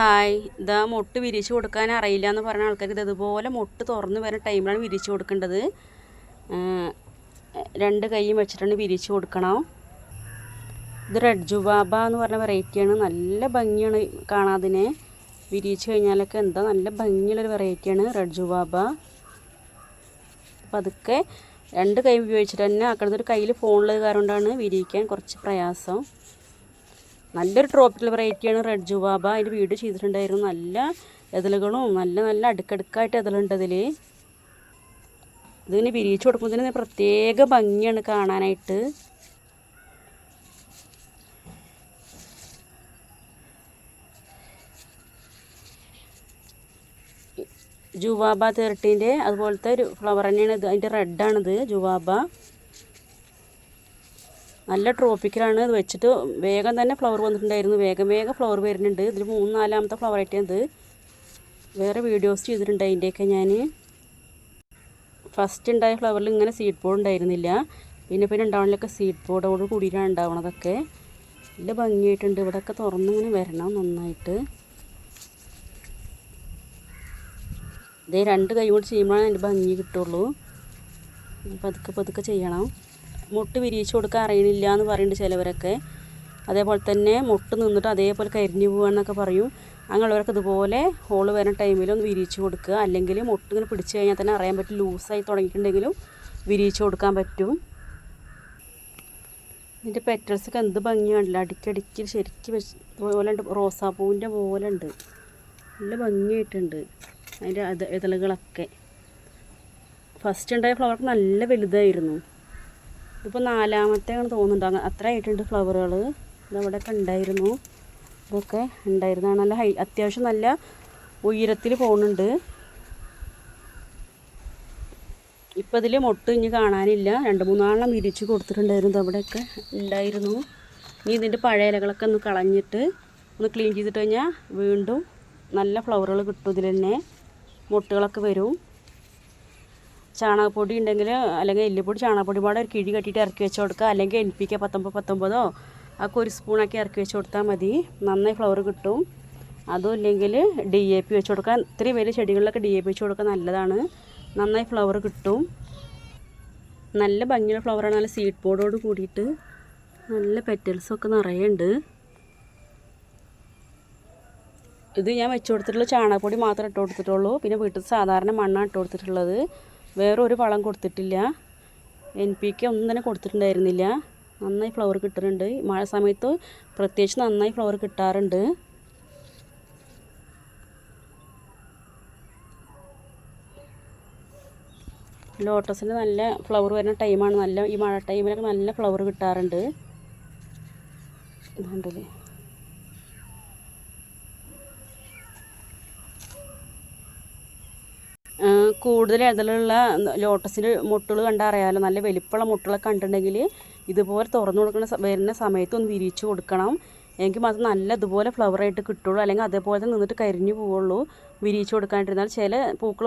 Hi. ഇതാ മൊട്ട് വിരിച്ചു കൊടുക്കാൻ അറിയില്ല എന്ന് പറഞ്ഞ ആൾക്കാർക്ക് ഇത് ഇതുപോലെ മൊട്ട് തുറന്ന് വരുന്ന ടൈമിലാണ് വിരിച്ചു കൊടുക്കേണ്ടത്. രണ്ട് കൈയും വെച്ചിട്ടാണ് വിരിച്ചു കൊടുക്കണം. ഇത് റെഡ് ജുബാബ എന്ന് പറഞ്ഞ വെറൈറ്റിയാണ് നല്ല ഭംഗിയാണ് കാണാതിനെ. വിരിച്ചു കഴിഞ്ഞാലൊക്കെ എന്താ നല്ല ഭംഗിയുള്ളൊരു വെറൈറ്റിയാണ് റെഡ് ജുബാബ. അപ്പം അതൊക്കെ രണ്ട് കൈ ഉപയോഗിച്ചിട്ട് തന്നെ ആക്കണത്. ഒരു കയ്യിൽ ഫോണുള്ളത് കാരണം കൊണ്ടാണ് വിരിയിക്കാൻ കുറച്ച് പ്രയാസം. നല്ലൊരു ട്രോപ്പിക്കൽ വെറൈറ്റിയാണ് റെഡ് ജുവാബ അതിന്റെ വീഡിയോ ചെയ്തിട്ടുണ്ടായിരുന്നു. നല്ല എതിലുകളും നല്ല നല്ല അടുക്കടുക്കായിട്ട് എതിലുണ്ട് അതിൽ ഇതിന് വിരിയിച്ചു കൊടുക്കുമ്പോൾ തന്നെ പ്രത്യേക ഭംഗിയാണ് കാണാനായിട്ട്. ജുവാബ തേർട്ടീന്റെ അതുപോലത്തെ ഒരു ഫ്ലവർ തന്നെയാണ് ഇത്. അതിന്റെ റെഡാണിത് ജുവാബ നല്ല ട്രോപ്പിക്കലാണ് ഇത് വെച്ചിട്ട് വേഗം തന്നെ ഫ്ലവർ വന്നിട്ടുണ്ടായിരുന്നു. വേഗം വേഗം ഫ്ലവർ വരുന്നുണ്ട്. ഇതിൽ മൂന്ന് നാലാമത്തെ ഫ്ലവർ ആയിട്ടാണ് ഇത് വേറെ വീഡിയോസ് ചെയ്തിട്ടുണ്ട് അതിന്റെയൊക്കെ ഞാൻ ഫസ്റ്റ് ഉണ്ടായ ഫ്ലവറിൽ ഇങ്ങനെ സീഡ് പോഡ് ഉണ്ടായിരുന്നില്ല. പിന്നെ പിന്നെ ഉണ്ടാവണതിലൊക്കെ സീഡ് പോഡോട് കൂടിയിട്ടാണ് ഉണ്ടാവണതൊക്കെ. നല്ല ഭംഗിയായിട്ടുണ്ട്. ഇവിടെയൊക്കെ തുറന്നിങ്ങനെ വരണം നന്നായിട്ട്. ഇതേ രണ്ട് കൈ കൊണ്ട് ചെയ്യുമ്പോഴാണ് അതിന്റെ ഭംഗി കിട്ടുള്ളൂ. പതുക്കെ പതുക്കെ ചെയ്യണം. മുട്ട് വിരിയിച്ച് കൊടുക്കാൻ അറിയണില്ല എന്ന് പറയുന്നുണ്ട് ചിലവരൊക്കെ. അതേപോലെ തന്നെ മുട്ട് നിന്നിട്ട് അതേപോലെ കരിഞ്ഞു പോകാന്നൊക്കെ പറയും. അങ്ങനെയുള്ളവർക്ക് ഇതുപോലെ ഹോൾ വരുന്ന ടൈമിൽ ഒന്ന് വിരിയിച്ച് കൊടുക്കുക. അല്ലെങ്കിൽ മുട്ട് ഇങ്ങനെ പിടിച്ച് കഴിഞ്ഞാൽ തന്നെ അറിയാൻ പറ്റും ലൂസായി തുടങ്ങിയിട്ടുണ്ടെങ്കിലും വിരിയിച്ച് കൊടുക്കാൻ പറ്റും. ഇതിന്റെ പെറ്റൽസൊക്കെ എന്ത് ഭംഗിയാണല്ലോ അടിക്കടിക്ക് ശരിക്കും വെച്ച് പോലെ റോസാപ്പൂവിന്റെ പോലെ ഉണ്ട്. നല്ല ഭംഗിയായിട്ടുണ്ട് അതിന്റെ അത് ഇതളുകളൊക്കെ. ഫസ്റ്റ് ഉണ്ടായ ഫ്ലവർക്ക് നല്ല വലുതായിരുന്നു. ഇതിപ്പോൾ നാലാമത്തെയാണ് തോന്നുന്നുണ്ട്. അത്ര ആയിട്ടുണ്ട് ഫ്ലവറുകൾ ഇതവിടെയൊക്കെ ഉണ്ടായിരുന്നു ഇതൊക്കെ ഉണ്ടായിരുന്നതാണ് നല്ല ഹൈ അത്യാവശ്യം നല്ല ഉയരത്തിൽ പോകുന്നുണ്ട് ഇപ്പം ഇതിൽ മൊട്ട് ഇനി കാണാനില്ല. രണ്ട് മൂന്നാളെണ്ണം വിരിച്ച് കൊടുത്തിട്ടുണ്ടായിരുന്നു. അവിടെയൊക്കെ ഉണ്ടായിരുന്നു. ഇനി ഇതിന്റെ പഴയ ഇലകളൊക്കെ ഒന്ന് കളഞ്ഞിട്ട് ഒന്ന് ക്ലീൻ ചെയ്തിട്ട് കഴിഞ്ഞാൽ വീണ്ടും നല്ല ഫ്ലവറുകൾ കിട്ടും ഇതിൽ തന്നെ മൊട്ടുകളൊക്കെ വരും. ചാണകപ്പൊടി ഉണ്ടെങ്കിൽ അല്ലെങ്കിൽ എല്ലുപൊടി ചാണകപ്പൊടി പാടെ ഒരു കിഴി കെട്ടിയിട്ട് ഇറക്കി വെച്ച് കൊടുക്കുക. അല്ലെങ്കിൽ എൻ പി കെ പത്തൊമ്പത് പത്തൊമ്പതോ ഒക്കെ ഒരു സ്പൂണാക്കി ഇറക്കി വെച്ച് കൊടുത്താൽ മതി. നന്നായി ഫ്ലവർ കിട്ടും. അതും ഇല്ലെങ്കിൽ ഡി എ പി വെച്ച് കൊടുക്കാൻ ഇത്രയും വലിയ ചെടികളിലൊക്കെ ഡി എ പി വെച്ച് കൊടുക്കാൻ നല്ലതാണ്. നന്നായി ഫ്ലവർ കിട്ടും. നല്ല ഭംഗിയുള്ള ഫ്ലവറാണ് നല്ല സീഡ് ബോർഡോട് കൂടിയിട്ട് നല്ല പെറ്റൽസൊക്കെ നിറയുണ്ട് ഇത് ഞാൻ വെച്ചു കൊടുത്തിട്ടുള്ള ചാണകപ്പൊടി മാത്രമേ ഇട്ട് കൊടുത്തിട്ടുള്ളൂ. പിന്നെ വീട്ടിൽ സാധാരണ മണ്ണാണ് ഇട്ട് കൊടുത്തിട്ടുള്ളത്. വേറെ ഒരു വളം കൊടുത്തിട്ടില്ല. എൻ പി കെ ഒന്നും തന്നെ കൊടുത്തിട്ടുണ്ടായിരുന്നില്ല. നന്നായി ഫ്ലവർ കിട്ടുന്നുണ്ട്. മഴ സമയത്ത് പ്രത്യേകിച്ച് നന്നായി ഫ്ലവർ കിട്ടാറുണ്ട്. ലോട്ടസിന് നല്ല ഫ്ലവർ വരുന്ന ടൈമാണ് നല്ല ഈ മഴ ടൈമിലൊക്കെ നല്ല ഫ്ലവർ കിട്ടാറുണ്ട്. ഇതുണ്ടല്ലേ? കൂടുതൽ ഇതിലുള്ള ലോട്ടസിന് മുട്ടുകൾ കണ്ടാൽ അറിയാമല്ലോ നല്ല വലിപ്പമുള്ള മുട്ടുകളൊക്കെ കണ്ടിട്ടുണ്ടെങ്കിൽ ഇതുപോലെ തുറന്നു കൊടുക്കുന്ന വരുന്ന സമയത്ത് ഒന്ന് വിരിച്ച് കൊടുക്കണം. എങ്കിൽ മാത്രം നല്ല ഇതുപോലെ ഫ്ലവറായിട്ട് കിട്ടുള്ളൂ. അല്ലെങ്കിൽ അതേപോലെ നിന്നിട്ട് കരിഞ്ഞു പോവുള്ളൂ. വിരിയിച്ചു കൊടുക്കാണ്ടിരുന്നാൽ ചില പൂക്കൾ